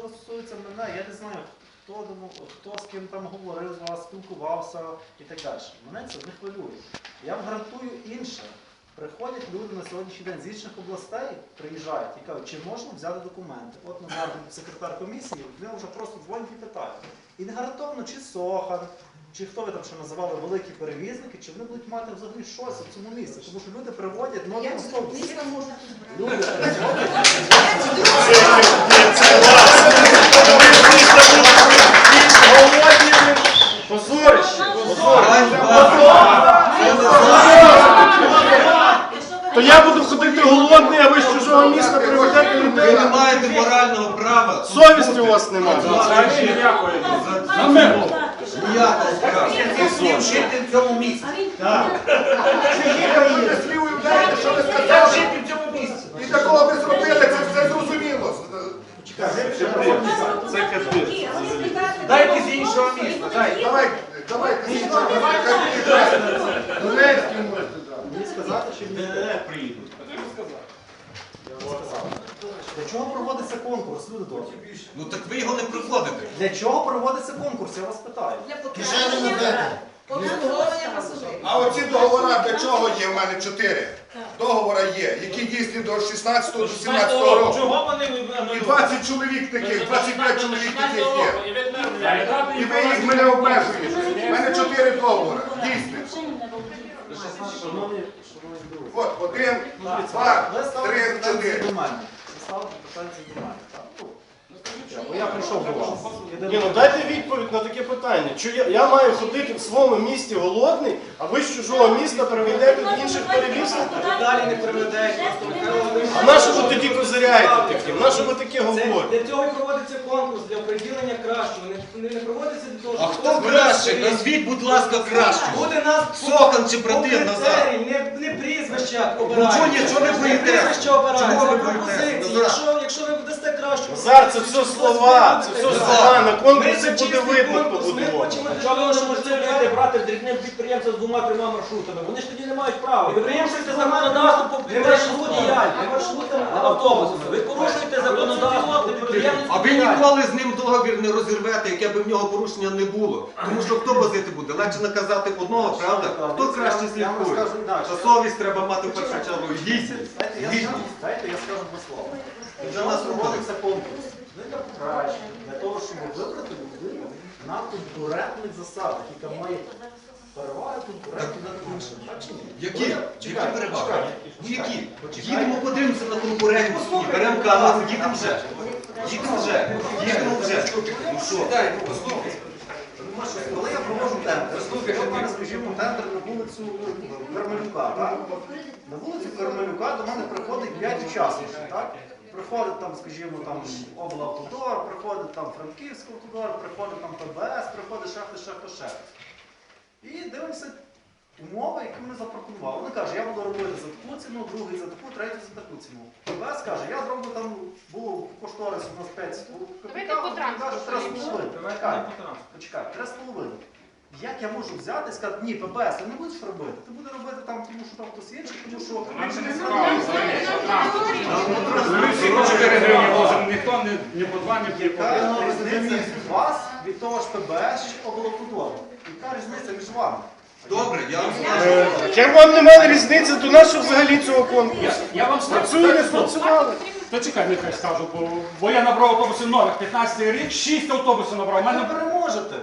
що стосується мене, я не знаю, хто, хто з ким там говорив з вас, спілкувався і так далі. Мене це не хвилює. Я вам гарантую інше. Приходять люди на сьогоднішній день з інших областей, приїжджають і кажуть, чи можна взяти документи. От, наприклад, секретар комісії, він вже просто дзвонить і питає. І не гарантовано, чи Сохан, чи хто ви там ще називали великі перевізники, чи вони будуть мати взагалі щось в цьому місці. Тому що люди приводять нові автобуси. можна тут брати? Люди приводять Позорище! То я буду ходити голодний, а ви з чужого міста приведете Ви людей. не маєте морального права. Совісті у вас немає. Ніякого права. Слів жити в цьому місці. Слів уявляєте, що ви сказали, жити в цьому місці. І такого ви зробили, це все зрозуміло. Це капець. Дайте з іншого міста. Дайте. Давай, давай, кажіть, що ви Донецький можете дати. Мені сказати, чи мені приїдуть. Я вам сказав. Для чого проводиться конкурс, люди добрі? Ну так ви його не проходите. Для чого проводиться конкурс? Я вас питаю. Для обслуговування пасажирів. А оці договори для чого є? В мене чотири. Договори є, які дійсні до 16 до 17 року. Чого вони І 20 чоловік таких, 25 чоловік таких є. І ви їх мене обмежуєте. У мене чотири договори. Дійсні. Шановні, шановні друзі. От, один, два, ви ставите три, чотири. до мене. Ви ставите претензії до мене. так? Ну, Бо я прийшов до вас. Ні, ну дайте відповідь на таке питання. Чи я, я маю ходити в своєму місті голодний, а ви з чужого міста приведете інших перевізників? далі не приведете. А на що ви тоді козиряєте таким? На що ви таке говорите? Для цього і проводиться конкурс для приділення кращого. Не, не, не проводиться для того, А щоб хто хтось краще? вибрав Назвіть, будь ласка, кращого. Буде нас Сохан чи по братин Назар? критерії, не, не прізвища обирають. чого ні, чого ви Не боїтеся? прізвища обирають, Чого ви це боїтеся? пропозиції. Назар. Якщо, якщо ви дасте кращого. Назар, це все слова, це все слова. На конкурсі буде видно, хто буде ми Чого ви не можете щоб брати в дрібним підприємця з двома трьома маршрутами? Вони ж тоді не мають права. Ви порушуєте законодавство по маршруту діяльність, маршрутам автобусами. Ви порушуєте законодавство А ви ніколи з ним договір не розірвете, яке б в нього порушення не було. Тому що хто возити буде? Легше наказати одного, правда? Хто краще слідкує? Та совість треба мати в першу чергу. Гідність. Дайте я Гідність. скажу, дайте я скажу два слова. Вже Для нас проводиться конкурс. Не для покращення, для того, щоб вибрати людину на конкурентних засадах, яка має переваги конкурентів над іншим. Так чи ні? Які? Ну, Які чекайте, переваги? чекайте. Ну які? Їдемо подивимося на конкурентність. Беремо камеру, їдемо вже. Їдемо вже. Їдемо вже. Ну що? Коли я проводжу тендер, от у мене, скажімо, тендер на вулицю Кармелюка, так? На вулицю Кармелюка до мене приходить 5 учасників, так? Приходить там, скажімо, там облавтодор, приходить там Франківський автодор, приходить там ПБС, приходить ще хтось, ще хтось, ще хтось. І дивимося умови, які ми запропонували. Вони кажуть, я буду робити за таку ціну, другий за таку, третій за таку ціну. ПБС каже, я зроблю там, було кошторис у нас 5 капіталу, по транспорту каже, 3,5. Почекай, почекай, 3,5. Як я можу взяти і сказати, ні, ПБС, ти не будеш робити, ти будеш робити там, тому що там хтось інший, тому що Ми всі по 4 гривні возимо, ніхто не, не по 2, не по Яка різниця від вас, від того ж ПБС чи облавтодору? Яка різниця між вами? Добре, я вам Е, скажу. Як вам немає різниці, то нащо взагалі цього конкурсу? Я вам скажу. Працює, не спрацювали. То чекай, нехай скажу, бо, бо я набрав автобусів нових, 15 рік, 6 автобусів набрав. У Ви мене переможете.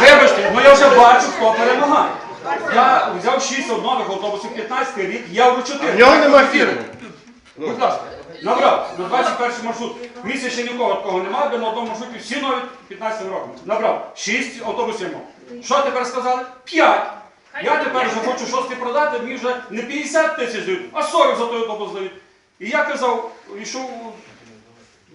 Вибачте, ну я вже бачу, хто перемагає. Я взяв 6 нових автобусів, 15 рік, я в 4. В нього нема фірми. Будь ласка, набрав на 21 маршрут. Ще нікого такого немає, бо на одному маршруті всі нові 15 років. Набрав 6 автобусів. мав. Що тепер сказали? 5. Я тепер вже хочу шостий продати, мені вже не 50 тисяч дають, а 40 за той автобус дають. І я казав, йшов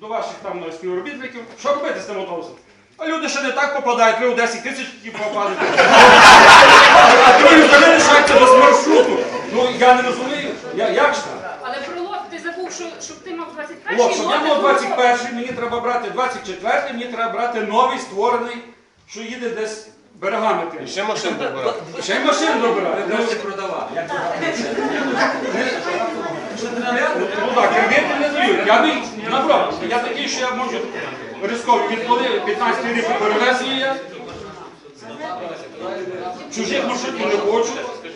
до ваших там співробітників, що робити з тим автобусом? А люди ще не так попадають, ви у 10 тисяч і попадете. А другі взагалі лишаються без маршруту. Ну я не розумію, я, як ж так? Але про лот ти забув, що, щоб ти мав 21 От, щоб я мав 21 мені треба брати 24 мені треба брати новий створений, що їде десь берегами тим. Ще машин добирати. Ще й машин добирати. Ну, продавати. розумію. Я не наоборот, я такий, що я можу ризиково відколи 15 рік перевезення є. Чужих маршрутів не хочу.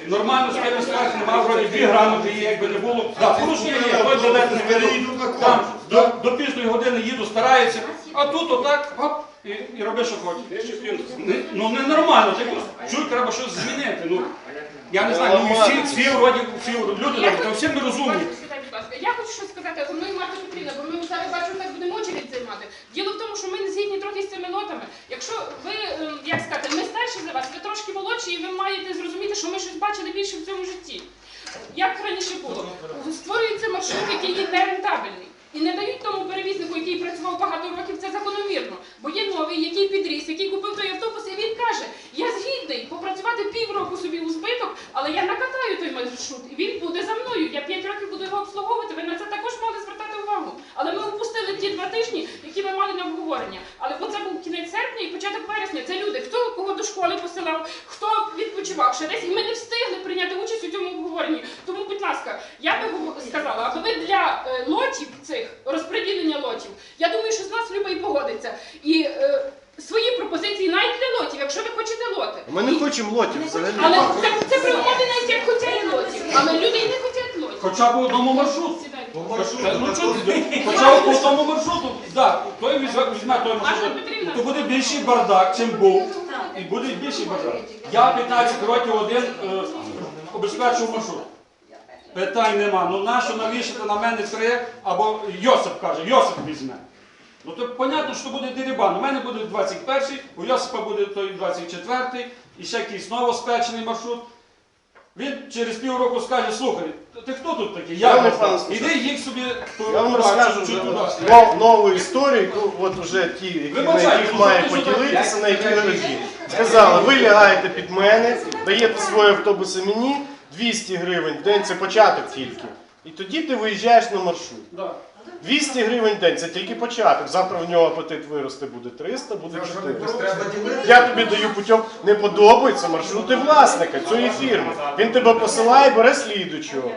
Нормально з ким сказати, немає вроді дві грамоти є, якби не було. Так, порушення є, той далеко не переїду, там до, до пізної години їду, стараюся. А тут отак, оп, і, і роби, що хочеш. Не- Ну ненормально, ти чуй, треба щось змінити. Ну, я не знаю, ну всі, всі вроді, всі люди, Я добрі, та всі ми розумні. Будь ласка. Я хочу щось сказати одною Марта Петрівна, бо ми зараз бачимо, так будемо очередь займати. Діло в тому, що ми не згідні трохи з цими лотами. Якщо ви, ем, як сказати, ми старші за вас, ви трошки молодші, і ви маєте зрозуміти, що ми щось бачили більше в цьому житті. Як раніше було, створюється маршрут, який є нерентабельний. І не дають тому перевізнику, який працював багато років, це закономірно. Бо є новий, який підріс, який купив той автобус, і він каже: я згідний попрацювати півроку собі у збиток, але я накатаю той маршрут, і він буде за мною. Я п'ять років буду його обслуговувати. Ви на це також мали звертати увагу. Але ми упустили ті два тижні, які ми мали на обговорення. Але це був кінець серпня і початок вересня. Це люди, хто кого до школи посилав, хто відпочивав ще десь, і ми не встигли прийняти участь у цьому обговоренні. Ласка, я би сказала, аби ви для е, лотів цих розподілення лотів, я думаю, що з нас любий погодиться. І е, свої пропозиції навіть для лотів, якщо ви хочете лоти. Ми не хочемо лотів взагалі. Але це, це при умові навіть як хочуть лотів. Але люди і не хочуть лотів. Хоча б одному маршруту. Та, Ну ти? Хоча б по тому маршруту, так, той візьме, візьме той Маша маршрут, Петрівна. то буде більший бардак, чим був. І буде більший бардак. Я 15 років один е, обезпечував маршрут. Питань нема. Ну нащо навішати на мене три, або Йосип каже, Йосип візьме. Ну то понятно, що буде дерибан. У мене буде 21-й, у Йосипа буде той 24-й, і ще якийсь новоспечений маршрут. Він через півроку скаже, слухай, ти хто тут такий? Я Я вам пан скажу. Іди їх собі Я вам розкажу вже нов- нову історію, яку от уже ті, які, на Вибачайте, яких ну, має що ти поділитися, на які гаражі. Сказали, ви лягаєте під мене, даєте свої автобуси мені, 200 гривень в день, це початок тільки. І тоді ти виїжджаєш на маршрут. 200 гривень в день це тільки початок. Завтра в нього апетит виросте, буде 300, буде 400. Я тобі даю путем, не подобається маршрути власника цієї фірми. Він тебе посилає, бере слідучого.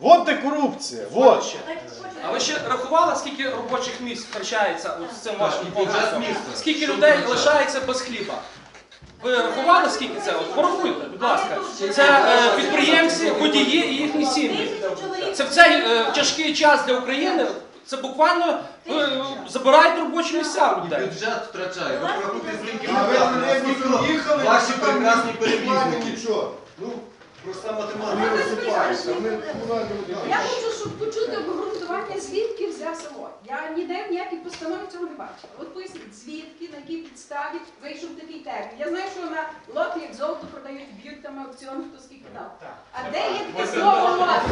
От де корупція. Вот. А ви ще рахували, скільки робочих місць втрачається от з цим вашим бюджет міста. Скільки людей лишається без хліба? Ви рахували, скільки це? От порахуйте, будь ласка. Це е, підприємці, водії і їхні сім'ї. Це в цей е, тяжкий час для України. Це буквально ви е, забираєте робочі місця у людей. Бюджет втрачає. Ви скільки А ви їхали, Ваші там прекрасні перевізники. Нічого. Ну, Проста математика. комунальні Я хочу, щоб почути обґрунтування, звідки взявся лот. Я ніде в ніякій постанові цього не бачила. От поясніть, звідки, на якій підставі зайшов такий термін. Я знаю, що на лоти, як золото продають, б'ють там аукціон, хто скільки дав. А де є таке слово лот?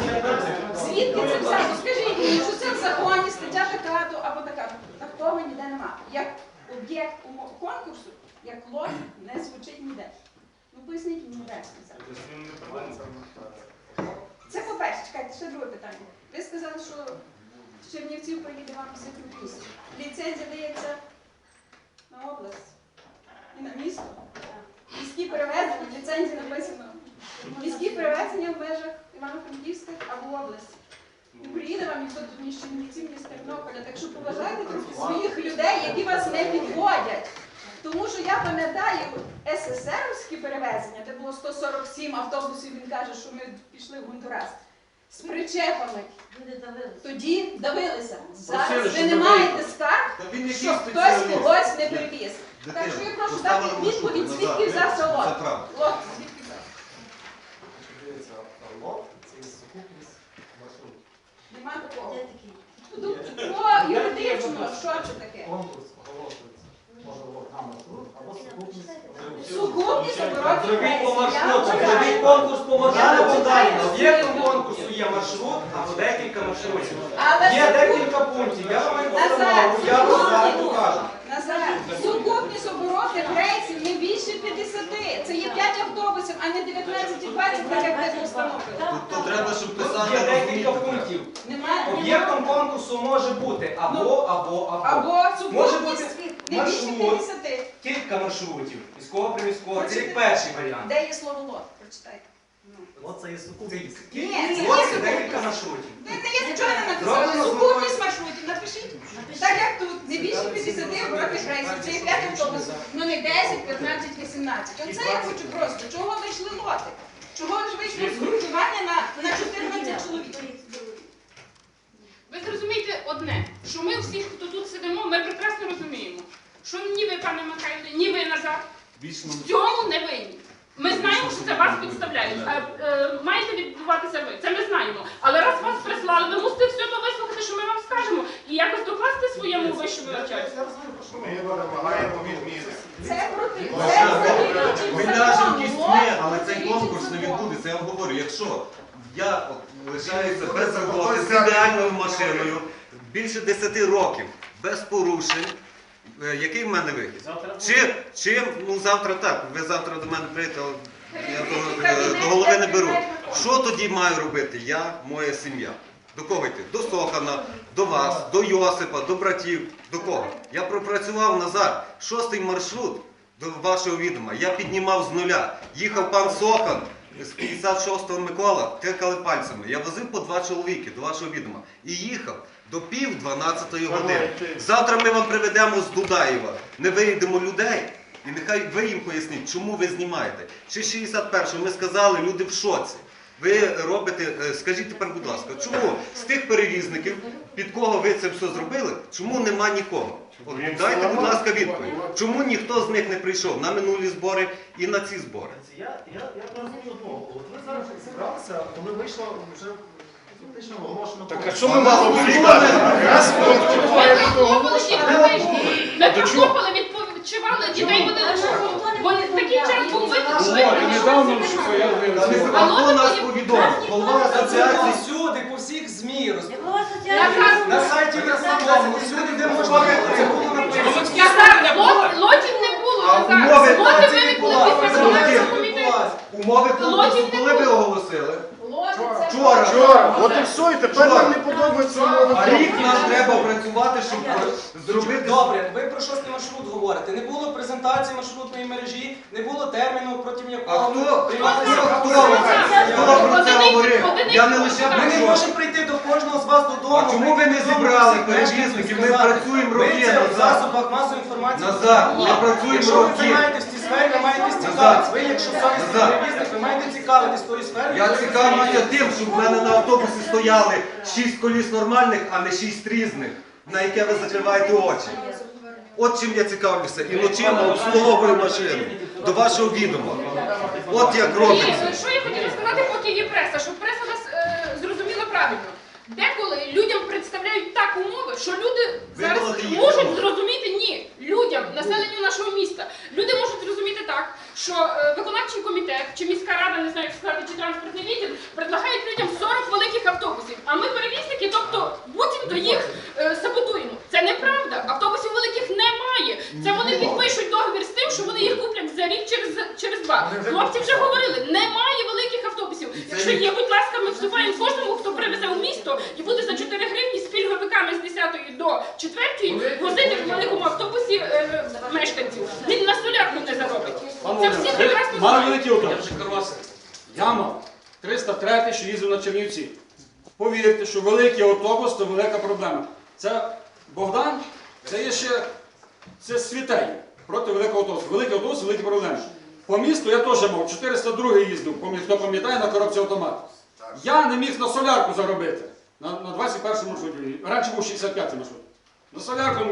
Звідки це взяло? Скажіть мені, що це в законі, стаття така-то або така. Такого ніде нема. Як об'єкт умо- конкурсу, як лот, не звучить ніде. Поясніть мені, де. Це по-перше, чекайте, ще друге питання. Ви сказали, що з Чернівців поїде вам місць. Ліцензія дається на область і на місто. Міські перевезення, ліцензії написано. Міські перевезення в межах Івано-Франківська або області. Не приїде вам ніхто тут ні Чернівців, ні з Тернополя. Так що поважайте трохи своїх людей, які вас не підводять. Тому що я пам'ятаю СССРівські перевезення, де було 147 автобусів, він каже, що ми пішли в Гондурас. З причепами. Тоді давилися. Зараз ви не маєте скарг, що хтось когось не перевіз. Так що я прошу дати відповідь, звідки взявся Це лот. Лот, звідки взявся. Нема такого. Ну, По юридично, що це таке? Сукупність Зробіть по маршруту, зробіть конкурс по маршруту. Об'єктом конкурсу є маршрут або декілька маршрутів. Є декілька пунктів. Я вам їх я вам зараз покажу. Сукупність оборотних рейсів не більше 50. Це є 5 автобусів, а не 19 і 20, так як ви постановили. Тут то треба, щоб писати є декілька пунктів. Об'єктом конкурсу може бути або, або, або. Або Може бути сукупність не більше маршрут. 50. Кілька маршрутів. Сільського приміського. Це як перший варіант. Де є слово лот? Прочитайте. Лот це є сукупність. Лот це декілька маршрутів. Не, є, чого не? Сукупність маршрутів, напишіть. Так як тут, не більше 50 громадних рейсів, це є 5 автобусів, ну не 10, 15, 18. Оце я хочу просто. Чого вийшли лоти? Чого ж вийшли згрупування на 14 чоловік? Ви зрозумієте одне, що ми всі, хто тут сидимо, ми прекрасно розуміємо, що ні ви, пане Михайло, ні ви назад в цьому не винні. Ми знаємо, що це вас підставляють. А, е, маєте відбуватися ви. Це ми знаємо. Але раз вас прислали, ви мусите все то вислухати, що ми вам скажемо, і якось докласти своєму вищому навчальству. Ми вимагаємо відміни. Це проти Ми це ляжемо але цей конкурс не відбудеться. Я вам говорю, якщо я от лишаюся без роботи з ідеальною машиною більше 10 років, без порушень, е, який в мене вихід? Чи, чим, ну завтра так, ви завтра до мене прийдете, але я до, е, до голови не беру. Що тоді маю робити? Я, моя сім'я. До кого йти? До Сохана, до вас, до Йосипа, до братів. До кого? Я пропрацював Назар. Шостий маршрут до вашого відома. Я піднімав з нуля. Їхав пан Сохан з 56-го Микола, тикали пальцями. Я возив по два чоловіки до вашого відома. І їхав до пів 12 години. Завтра ми вам приведемо з Дудаєва. Не виїдемо людей. І нехай ви їм поясніть, чому ви знімаєте. Чи 61-го ми сказали, люди в шоці. Ви робите, е, скажіть тепер, будь ласка, чому з тих перевізників, під кого ви це все зробили, чому нема нікого? От дайте, будь ласка, відповідь. Чому ніхто з них не прийшов на минулі збори і на ці збори? Я, я, я розумію одного. От ви зараз зібралися, коли вийшло вже фактично оголошено. Так а що ми мали Ми чого? відпочивали, дітей водили виключений. недавно що появилися. Хто нас повідомив? Голова асоціації. Всюди, по всіх ЗМІ, роз- на сайті Краснодому, всюди, де можна, це було написано. Якраз лот- лотів не було А умови Лоти праці виникли була, після виконавчого комітету. Умови конкурсу коли ви оголосили? Вчора. Вчора. От і все, і тепер нам не подобається мова. А рік нам треба працювати, щоб зробити. Добре, ви про шостий маршрут говорите. Не було презентації маршрутної мережі, не було терміну, проти А якого хто, хто, хто про це говорив? Я не лише Ми не можемо прийти до кожного з вас додому. А чому ви не зібрали перевізників? Ми працюємо Ми роки це в назад. засобах масової інформації. Назад, ми працюємо Якщо ви роки. займаєтесь в цій сфері, ви маєте Назад. цікавитись. Ви, якщо совісний перевізник, ви маєте цікавитись тою сферою. Я цікавлюся тим, щоб в мене на автобусі стояли 6 коліс нормальних, а не 6 різних, на яке ви закриваєте очі. От чим я цікавлюся. І ночима обслуговую машину. До вашого відома. От як робиться. ну, що я хотіла сказати, поки є преса, щоб преса нас е, зрозуміла правильно. Деколи людям представляють так умови, що люди зараз можуть зрозуміти ні. Людям, населенню нашого міста. Люди можуть зрозуміти так, що е, виконавчий комітет чи міська рада, не знаю, як сказати, чи транспортний відділ, предлагають людям 40 великих автобусів. А ми перевізники, тобто буцімто їх е, саботуємо. Це неправда. Автобусів великих немає. Це вони підпишуть договір з тим, що вони їх куплять за рік через, через два. Хлопці вже говорили, немає великих автобусів. Якщо є, будь ласка, ми вступаємо кожному, хто привезе у місто і буде за 4 гривні з пільговиками з 10 до 4 возити в великому автобусі е, мешканців. Він на солярку не заробить. Це всі прекрасно Мали знають. великий автобус. Я мав 303, що їздив на Чернівці. Повірте, що великий автобус то велика проблема. Це Богдан, це є ще це світей проти великого автобусу. Великий автобус великі проблеми. По місту я теж мав 402 їздив, хто пам'ятає, на коробці автомат. Я не міг на солярку заробити на, на 21 маршруті. Раніше був 65 маршрут. На солярку